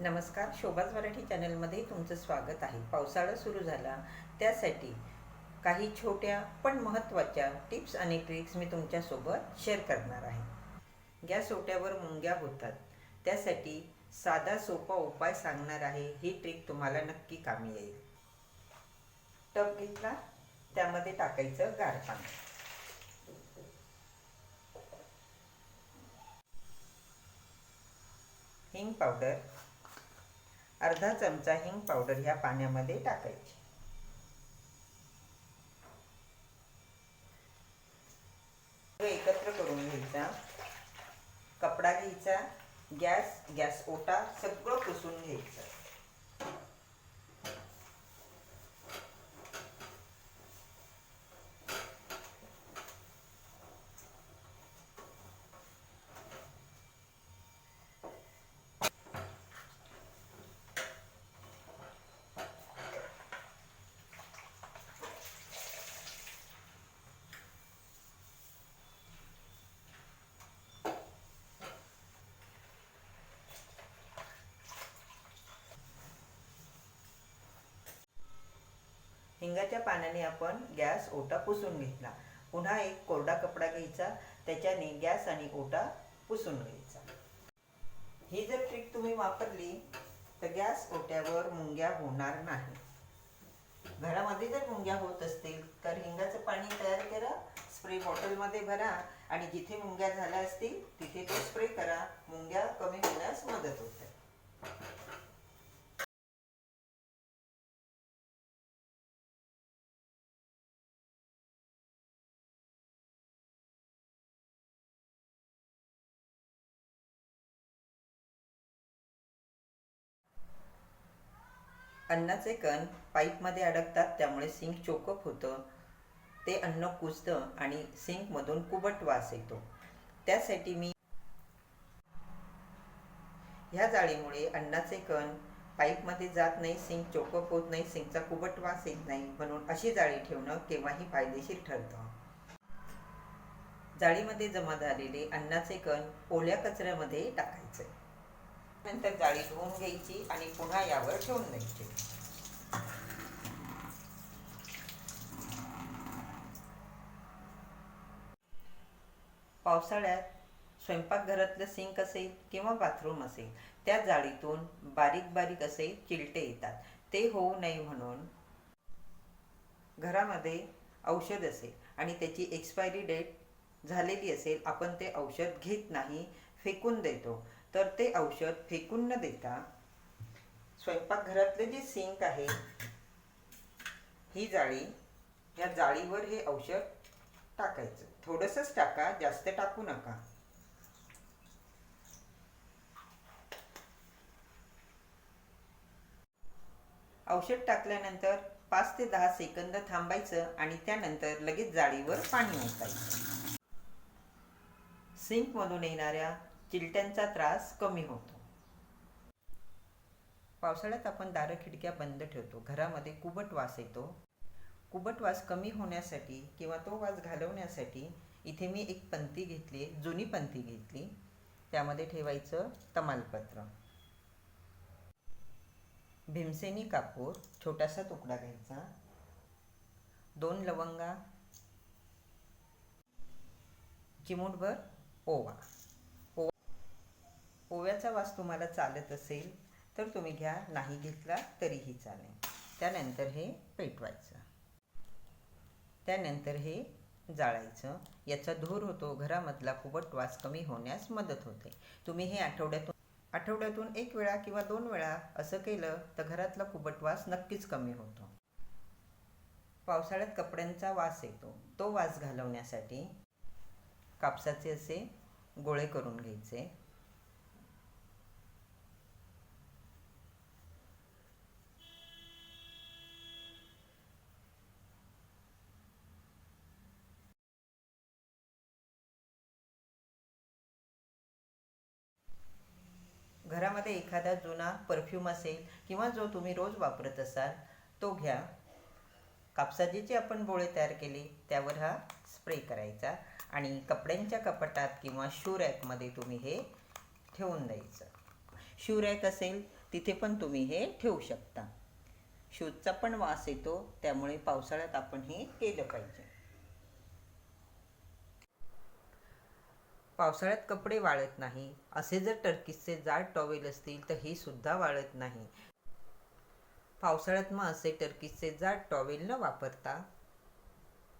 नमस्कार शोभाज मराठी चॅनलमध्ये तुमचं स्वागत आहे. पावसाळा सुरू झाला. त्यासाठी काही छोट्या पण महत्त्वाच्या टिप्स आणि ट्रिक्स मी तुमच्यासोबत शेअर करणार आहे. गॅस ओट्यावर मुंग्या होतात. त्यासाठी साधा सोपा उपाय सांगणार आहे. ही ट्रिक तुम्हाला नक्की कामी येईल. टब घेतला. त्यामध्ये टाकायचं गार पाणी. हिंग पावडर. अर्धा चमचा हिंग पावडर ह्या पाण्यामध्ये टाकायची. एकत्र करून घ्यायचा. कपडा घ्यायचा गॅस गॅस ओटा सगळं पुसून घ्यायचं. हिंगाच्या पाण्याने आपण गॅस ओटा पुसून घेतला. पुन्हा एक कोरडा कपडा घ्यायचा त्याच्याने गॅस आणि ओटा पुसून घ्यायचा. ही जर ट्रिक तुम्ही वापरली तर गॅस ओट्यावर मुंग्या होणार नाही. घरामध्ये जर मुंग्या होत असतील तर हिंगाचं पाणी तयार करा स्प्रे बॉटलमध्ये भरा आणि जिथे मुंग्या झाल्या असतील तिथे तो स्प्रे करा. मुंग्या कमी होण्यास मदत होते. अन्नाचे कण पाईपमध्ये अडकतात त्यामुळे सिंक चोकअप होतं. ते अन्न कुजतं आणि सिंकमधून कुबट वास येतो. त्यासाठी मी ह्या जाळीमुळे अन्नाचे कण पाईपमध्ये जात नाही सिंक चोकअप होत नाही सिंकचा कुबट वास येत नाही म्हणून अशी जाळी ठेवणं केव्हाही फायदेशीर ठरतं. जाळीमध्ये जमा झालेले अन्नाचे कण ओल्या कचऱ्यामध्ये टाकायचे. नंतर जाळी धुवून घ्यायची आणि पुन्हा यावर ठेवून द्यायची. पावसाळ्यात स्वयंपाकघरातलं सिंक असेल किंवा बाथरूम असेल त्या जाळीतून बारीक बारीक असे चिलटे येतात. ते होऊ नये म्हणून घरामध्ये औषध असेल आणि त्याची एक्सपायरी डेट झालेली असेल आपण ते औषध घेत नाही फेकून देतो. तर ते औषध फेकून न देता स्वयंपाकघरातले जे सिंक आहे ही जाळी या जाळीवर हे औषध टाकायचं. थोडंसंच टाका जास्त टाकू नका. औषध टाकल्यानंतर पाच ते दहा सेकंद थांबायचं आणि त्यानंतर लगेच जाळीवर पाणी ओतायचं. सिंकमधून येणाऱ्या चिलट्यांचा त्रास कमी होतो. पावसाळ्यात आपण दारं खिडक्या बंद ठेवतो. घरामध्ये कुबट वास येतो. कुबट वास कमी होण्यासाठी किंवा तो वास घालवण्यासाठी इथे मी एक पंती घेतली जुनी पंती घेतली. त्यामध्ये ठेवायचं तमालपत्र. भीमसेनी कापूर छोटासा तुकडा घ्यायचा. दोन लवंगा. चिमूटभर ओवा. ओव्याचा वास तुम्हाला चालत असेल तर तुम्ही घ्या. नाही घेतला तरीही चालेल. त्यानंतर हे पेटवायचं. त्यानंतर हे जाळायचं. याचा धूर होतो. घरामधला फुबट वास कमी होण्यास मदत होते. तुम्ही हे आठवड्यातून आठवड्यातून एक वेळा किंवा दोन वेळा असं केलं तर घरातला कुबट वास नक्कीच कमी होतो. पावसाळ्यात कपड्यांचा वास येतो. तो वास घालवण्यासाठी कापसाचे असे गोळे करून घ्यायचे. घरामध्ये एखादा जुना परफ्यूम असेल किंवा जो तुम्ही रोज वापरत असाल तो घ्या. कापसाचे जे आपण बोळे तयार केले त्यावर हा स्प्रे करायचा आणि कपड्यांच्या कपाटात किंवा शू रॅकमध्ये तुम्ही हे ठेवून द्यायचं. शू रॅक असेल तिथे पण तुम्ही हे ठेवू शकता. शूजचा पण वास येतो त्यामुळे पावसाळ्यात आपण हे केलं पाहिजे. पावसाळ्यात कपडे वाळत नाही. असे जर टर्कीसचे जाड टॉवेल असतील तर हे सुद्धा वाळत नाही. पावसाळ्यात मग असे टर्कीसचे जाड टॉवेल न वापरता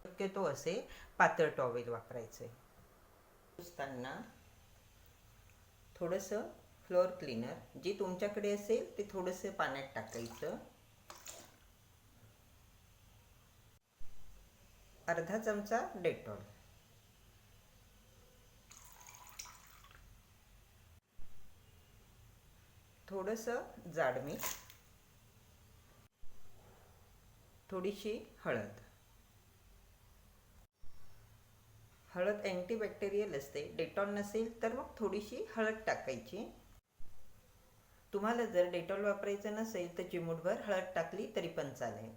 शक्यतो असे पातळ टॉवेल वापरायचे. पुसताना थोडंसं फ्लोअर क्लीनर जे तुमच्याकडे असेल ते थोडंसं पाण्यात टाकायचं. अर्धा चमचा डेटॉल. थोडंसं जाड मीठ थोडीशी हळद. हळद अँटीबॅक्टेरियल असते डेटॉल नसेल तर मग थोडीशी हळद टाकायची. तुम्हाला जर डेटॉल वापरायचं नसेल तर चिमूटभर हळद टाकली तरी पण चालेल.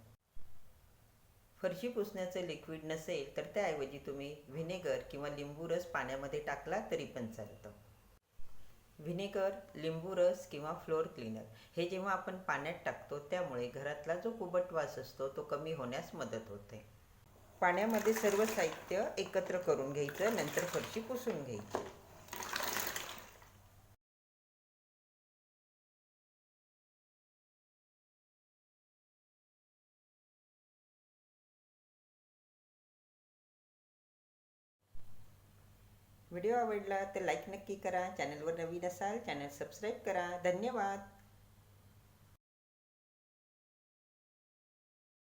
फरशी पुसण्याचं लिक्विड नसेल तर त्याऐवजी तुम्ही व्हिनेगर किंवा लिंबू रस पाण्यामध्ये टाकला तरी पण चालतं. व्हिनेगर लिंबू रस किंवा फ्लोअर क्लीनर. हे जेव्हा आपण पाण्यात टाकतो त्यामुळे घरातला जो कुबट वास असतो तो कमी होण्यास मदत होते. पाण्यामध्ये सर्व साहित्य एकत्र करून घ्यायचं नंतर फरशी पुसून घ्यायची. व्हिडिओ आवडला तर लाईक नक्की करा. चॅनलवर नवीन असाल चॅनल सबस्क्राईब करा. धन्यवाद.